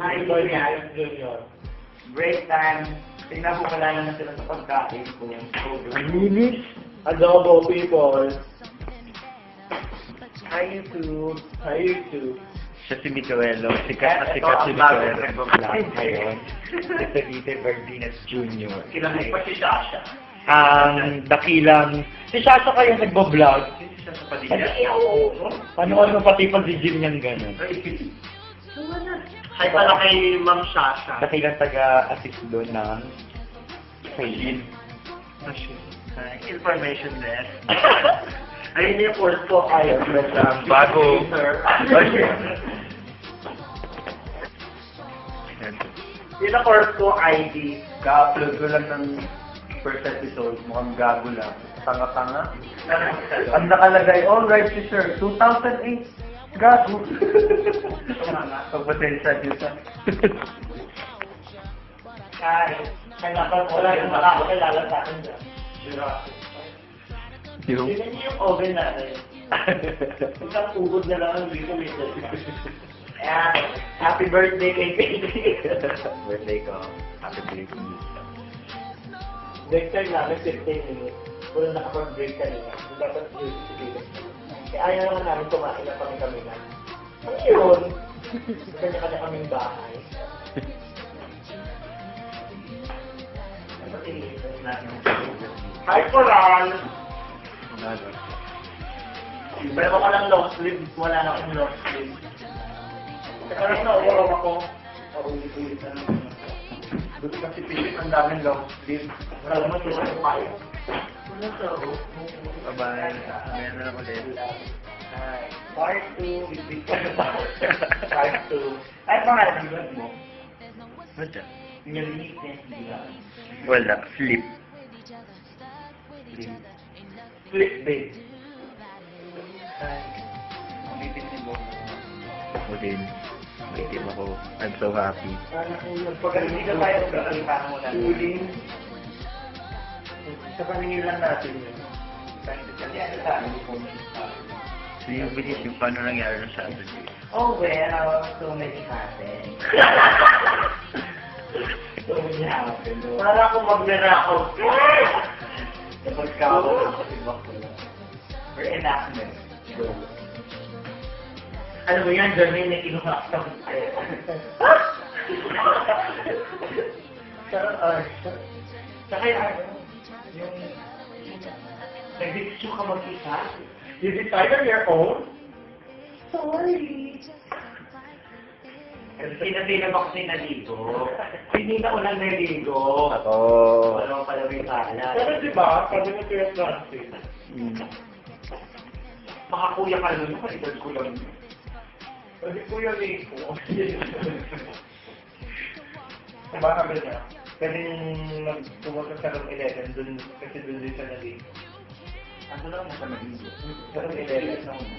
Ay, Boy yan. Break time. Tingnan ko wala na sila sa pagkain ko. Linis. Adobo people. Hi YouTube. Hi YouTube. Siya si Miguelo. Sikat na Ito sikat si ang bago Miguelo. nagbablog Ngayon. Si Felipe Verdinas Jr. Kilala pa si Sasha. Ang dakilang... Si Sasha kayo nagbablog. Sino siya sa Padilla? Ano-ano pati pag si Jim niyang gano'n. Hi pala kay Ma'am Sasha. Dakilang taga-assist doon ng... Kailin. Ay, Information there. Ayun yung course ko. Ang bago. Yun ang course ko, ID. Ka-upload ko lang ng first episode. Mukhang gago lang. Tanga-tanga. Ang nakalagay, all right, sir. 2008. Gago. Pagpatensya dito. Ay, kaya dapat wala yung makakakilala sa akin dyan. Yung... Tignan niyo yung oven natin. Isang ugod na lang ang dito. Ayan. Happy birthday kay Baby. Birthday ko. Happy birthday. Break time namin 15 minutes. Wala nakapag-break kanina. Dapat yun si David. Kaya ayaw naman namin kumain na kami kami na. Ano yun? Kanya-kanya kaming bahay. Hi, Coral! Pero ako lang long sleeve. Wala na akong long sleeve. Lang na, uwaw ako. Paulit-ulit na. Doon kasi pilit ang daming long sleeve. Wala naman sila. Wala sa Bye-bye. Ngayon na lang ulit. Hi. Part 2. Bibig ka na Part 2. Ay, pangalan ng vlog mo? Wala. Nilinis niya sila. Wala. Flip. Flip bait. Hi. Ulitin mo. Ako din. Itim ako. I'm so happy. Pag hindi ka tayo kakalipa mo na. Uling. Sa paningin lang natin yun. Sa So yung bilis yung paano nangyari ng Saturday. Oh well, so many happened. so many happened. Para akong magnanakaw. Kapag kawo ng kasibak ko lang. Or enactment. Go. Ano ba yan? Jermaine na kinuha ka. Pero, uh, saka yung ano, yung nag-diksyo ka mag-isa. You decide on your own? Sorry. Kasi sinabi ako sinaligo. Hindi na unang naligo. Ako. Wala pala may pala. Pero di ba, ni Kuya Francis, Hmm. Makakuya ka nun, kalidad ko lang. Sabi Kuya Rico, diba sabi niya, pwedeng magpumunta sa room 11, dun, kasi dun din siya naligo. Ano lang nasa naligo? Sa room 11 na una.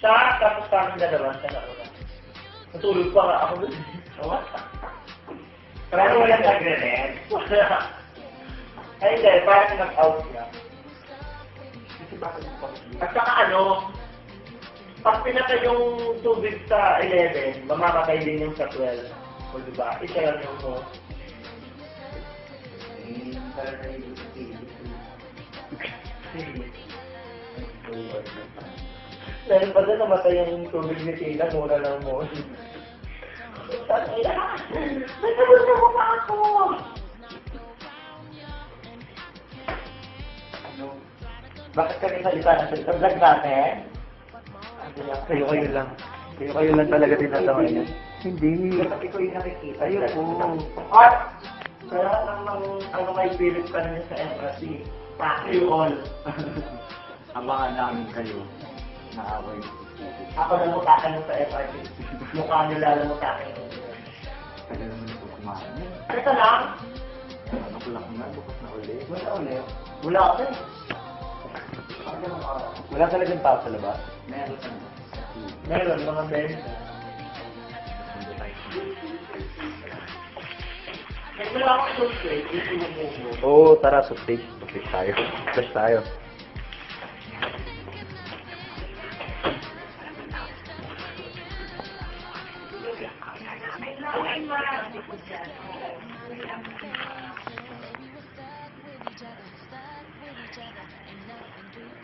Siya, tapos kami dalawa, siya na una. Natulog pa nga ako dun. What? Pero walang nagre-rent. Ay, hindi, parang nag-out. Kasi mo At saka ano, pag pinatay yung tubig sa 11, mamamatay din yung sa 12. O diba? Isa lang yung mo. Dahil pa doon namatay yung tubig ni Tina, mura lang mo. May sabon na mukha ako! Bakit kami salita na sa vlog natin? Kayo kayo lang. Kayo kayo lang talaga tinatawa niya. Hindi. Kasi ko yung nakikita. Ayoko. At, kaya namang ano may spirit pa rin sa embassy. Fuck you all. Abangan namin kayo. Naaway. Ako na mutakan sa FRC. Mukha nila lang mutakan. Kaya naman ito kumain. Teka lang. Ano ko lang na, bukas na ulit. Wala ulit. Wala ka eh. Wala talagang tao sa labas. Meron. Meron mga. Ito yung mo. Oo, tara, so stage. Okay tayo. Flash tayo.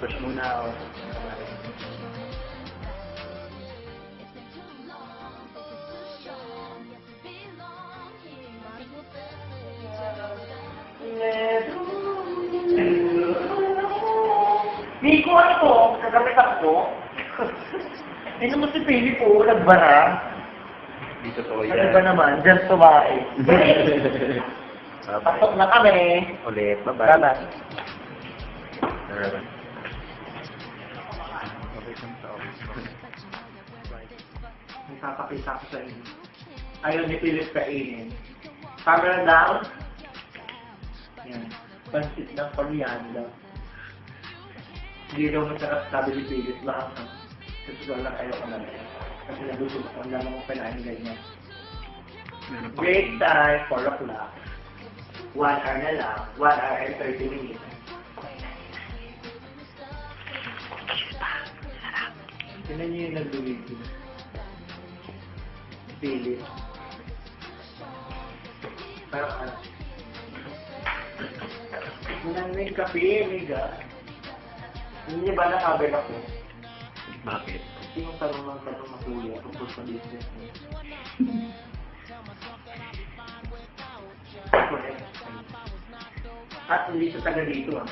Push muna ako. Hindi ko ano to, kagamit ako. Eh naman si Philip po, nagbara. Di totoo Ano yan. ba naman? Diyan tumae. Pasok na kami. Ulit. Bye-bye. Bye-bye. Alright. Nakakapita ko sa inyo. Ayaw ni Philip kainin. Camera down. Yan. Pansit ng korianda. Hindi daw masarap sabi ni Philip. Baka sa sugal lang ayaw ko na Kasi nabusog ko. Ang lamang ko kailangan ganyan. Break time, 4 o'clock. 1 hour na lang. 1 hour and 30 minutes. Tignan niyo yung nag-video. Philip. Parang ano. Nang may kape, may gas. Hindi ba nakabel ako? Bakit? Kasi yung tanong ng tanong na kuya tungkol sa business niya. At hindi siya taga dito ah.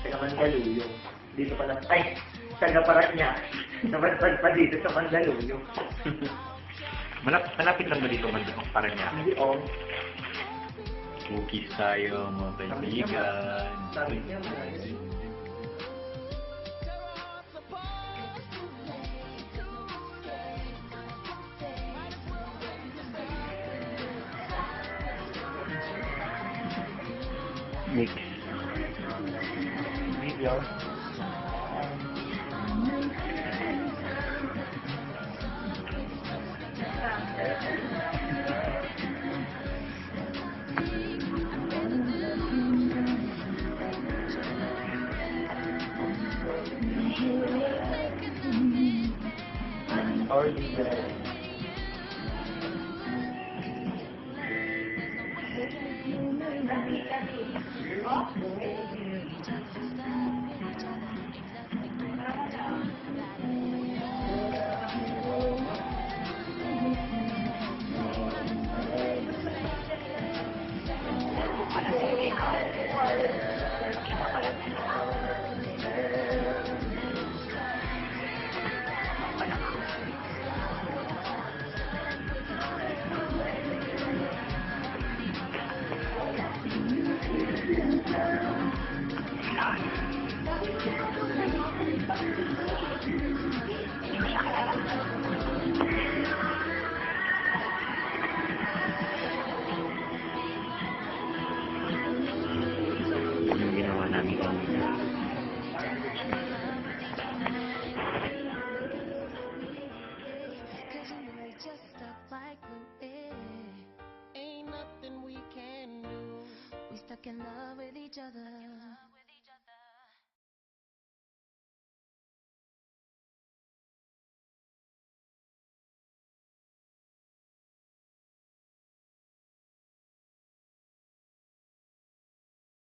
Taga Mandaluyong. Dito pala. Ay! Taga Paranaque. Naman pa dito sa Mandaluyong. Malap malapit lang ba dito man para niya? Hindi oh. Cookies tayo, mga kaibigan. Sabi niya. Mix. Video. are you.